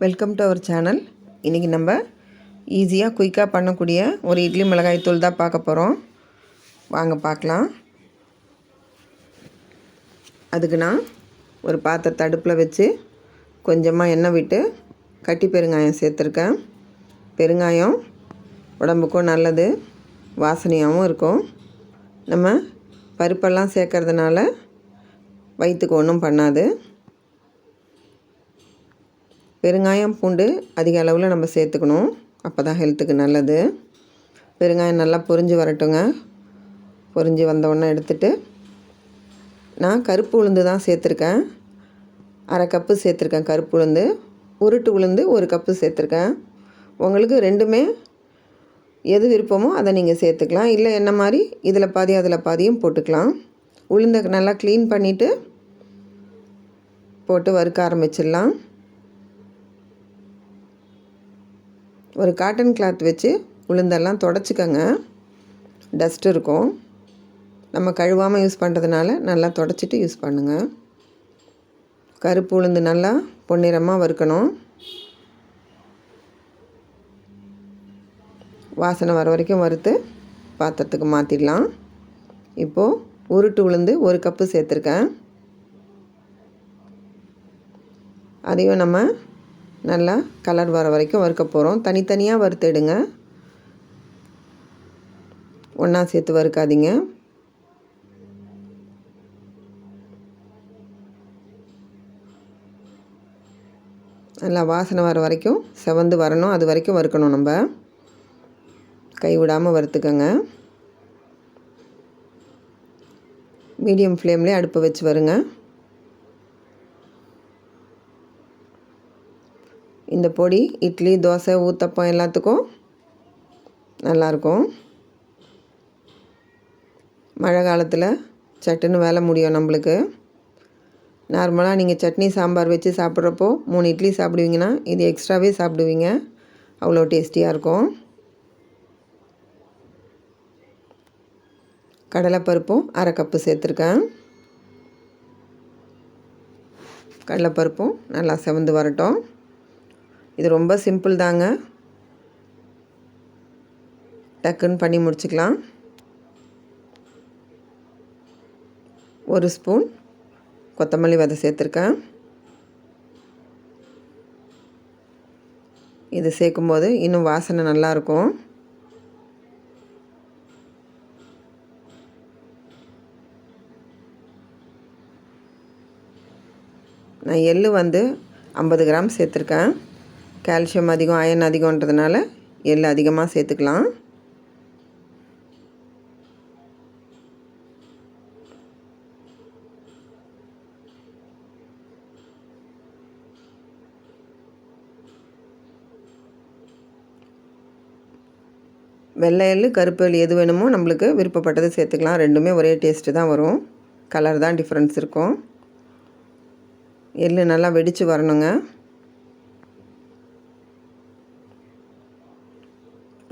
Welcome to our channel இன்றைக்கி நம்ம ஈஸியாக குயிக்காக பண்ணக்கூடிய ஒரு இட்லி மிளகாய் தூள் தான் பார்க்க போகிறோம் வாங்க பார்க்கலாம். அதுக்கு நான் ஒரு பாத்திரத்தை அடுப்பில் வச்சு கொஞ்சமாக எண்ணெய் விட்டு கட்டி பெருங்காயம் சேர்த்துருக்கேன். பெருங்காயம் உடம்புக்கும் நல்லது வாசனையாகவும் இருக்கும். நம்ம பருப்பெல்லாம் சேர்க்கறதுனால வயிற்றுக்கு ஒன்றும் பண்ணாது. பெருங்காயம் பூண்டு அதிக அளவில் நம்ம சேர்த்துக்கணும். அப்போ தான் ஹெல்த்துக்கு நல்லது. பெருங்காயம் நல்லா பொரிஞ்சு வரட்டுங்க. பொரிஞ்சு வந்தவுடனே எடுத்துட்டு நான் கருப்பு உளுந்து தான் சேர்த்துருக்கேன். அரை கப்பு சேர்த்துருக்கேன் கருப்பு உளுந்து. உருட்டு உளுந்து ஒரு கப்பு சேர்த்துருக்கேன். உங்களுக்கு ரெண்டுமே எது விருப்பமோ அதை நீங்கள் சேர்த்துக்கலாம். இல்லை என்ன மாதிரி? இதில் பாதி அதில் பாதியும் போட்டுக்கலாம். உளுந்தை நல்லா க்ளீன் பண்ணிவிட்டு போட்டு வறுக்க ஆரம்பிச்சிடலாம். ஒரு காட்டன் கிளாத் வச்சு உளுந்தெல்லாம் தொடச்சிக்கோங்க. டஸ்ட் இருக்கும். நம்ம கழுவாமல் யூஸ் பண்ணுறதுனால நல்லா தொடச்சிட்டு யூஸ் பண்ணுங்கள் கருப்பு உளுந்து நல்லா பொன்னிறமாக வறுக்கணும். வாசனை வர வரைக்கும் வறுத்து பாத்திரத்துக்கு மாற்றிடலாம் இப்போது உருட்டு உளுந்து ஒரு கப்பு சேர்த்துருக்கேன். அதையும் நம்ம நல்லா கலர் வர வரைக்கும் வறுக்க போகிறோம் தனித்தனியாக வறுத்துடுங்க. ஒன்றா சேர்த்து வறுக்காதீங்க. நல்லா வாசனை வர வரைக்கும் செவந்து வரணும். அது வரைக்கும் வறுக்கணும் நம்ம. கை விடாமல் வறுத்துக்கோங்க. மீடியம் ஃப்ளேம்லேயே அடுப்பை வச்சு வருங்க. இந்த பொடி இட்லி தோசை ஊத்தப்பம் எல்லாத்துக்கும் நல்லாயிருக்கும். மழை காலத்தில் சட்டுன்னு வேலை முடியும் நம்மளுக்கு. நார்மலாக நீங்கள் சட்னி சாம்பார் வச்சு சாப்பிட்றப்போ மூணு இட்லி சாப்பிடுவீங்கன்னா இது எக்ஸ்ட்ராவே சாப்பிடுவீங்க. அவ்வளோ டேஸ்டியாக இருக்கும். கடலைப்பருப்பும் அரை கப்பு சேர்த்துருக்கேன். கடலைப்பருப்பும் நல்லா செவந்து வரட்டும். இது ரொம்ப சிம்பிள் தாங்க. டக்குன்னு பண்ணி முடிச்சுக்கலாம். ஒரு ஸ்பூன் கொத்தமல்லி விதை சேர்த்துருக்கேன். இது சேர்க்கும்போது இன்னும் வாசனை நல்லாயிருக்கும். நான் எள் வந்து ஐம்பது கிராம் சேர்த்துருக்கேன். கால்சியம் அதிகம் அயன் அதிகன்றதுனால எள் அதிகமாக சேர்த்துக்கலாம். வெள்ளை எள் கருப்பு எள் எது வேணுமோ நம்மளுக்கு விருப்பப்பட்டது சேர்த்துக்கலாம். ரெண்டுமே ஒரே டேஸ்ட்டு தான் வரும். கலர் தான் டிஃப்ரென்ஸ் இருக்கும். எள் நல்லா வெடித்து வரணுங்க.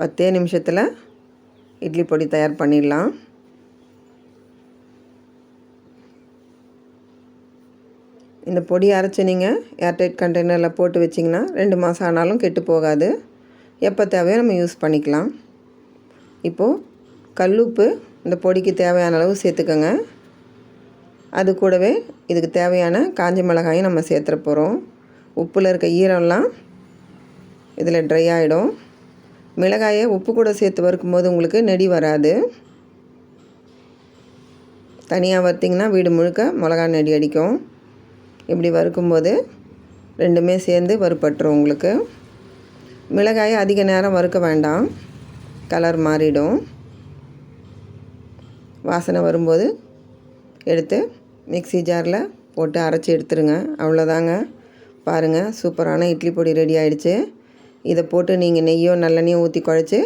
பத்தே நிமிஷத்தில் இட்லி பொடி தயார் பண்ணிடலாம். இந்த பொடி அரைச்சி நீங்கள் ஏர்டைட் கண்டெய்னரில் போட்டு வச்சிங்கன்னா ரெண்டு மாதம் ஆனாலும் கெட்டு போகாது. எப்போ தேவையோ நம்ம யூஸ் பண்ணிக்கலாம். இப்போது கல்லுப்பு இந்த பொடிக்கு தேவையான அளவு சேர்த்துக்கோங்க. அது கூடவே இதுக்கு தேவையான காஞ்ச மிளகாயும் நம்ம சேர்த்துற போகிறோம் உப்பில் இருக்க ஈரம்லாம் இதில் ட்ரை ஆகிடும் மிளகாயை உப்பு கூட சேர்த்து வறுக்கும்போது உங்களுக்கு நெடி வராது. தனியாக வறுத்திங்கன்னா வீடு முழுக்க மிளகா நெடி அடிக்கும். இப்படி வறுக்கும்போது ரெண்டுமே சேர்ந்து வறுப்பட்டுரும் உங்களுக்கு. மிளகாயை அதிக நேரம் வறுக்க வேண்டாம். கலர் மாறிடும். வாசனை வரும்போது எடுத்து மிக்சி ஜாரில் போட்டு அரைச்சி எடுத்துருங்க. அவ்வளோதாங்க. பாருங்கள் சூப்பரான இட்லி பொடி ரெடி ஆகிடுச்சு இதை போட்டு நீங்கள் நெய்யோ நல்லெண்ணையோ ஊற்றி குழச்சி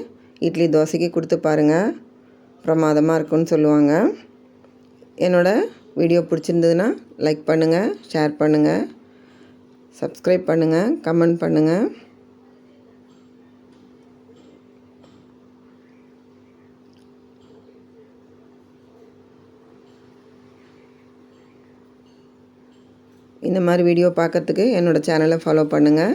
இட்லி தோசைக்கு கொடுத்து பாருங்கள் பிரமாதமாக இருக்குன்னு சொல்லுவாங்க. என்னோடய வீடியோ பிடிச்சிருந்ததுன்னா லைக் பண்ணுங்கள் ஷேர் பண்ணுங்கள் சப்ஸ்கிரைப் பண்ணுங்கள் கமெண்ட் பண்ணுங்கள் இந்த மாதிரி வீடியோ பார்க்குறதுக்கு என்னோடய சேனலை ஃபாலோ பண்ணுங்கள்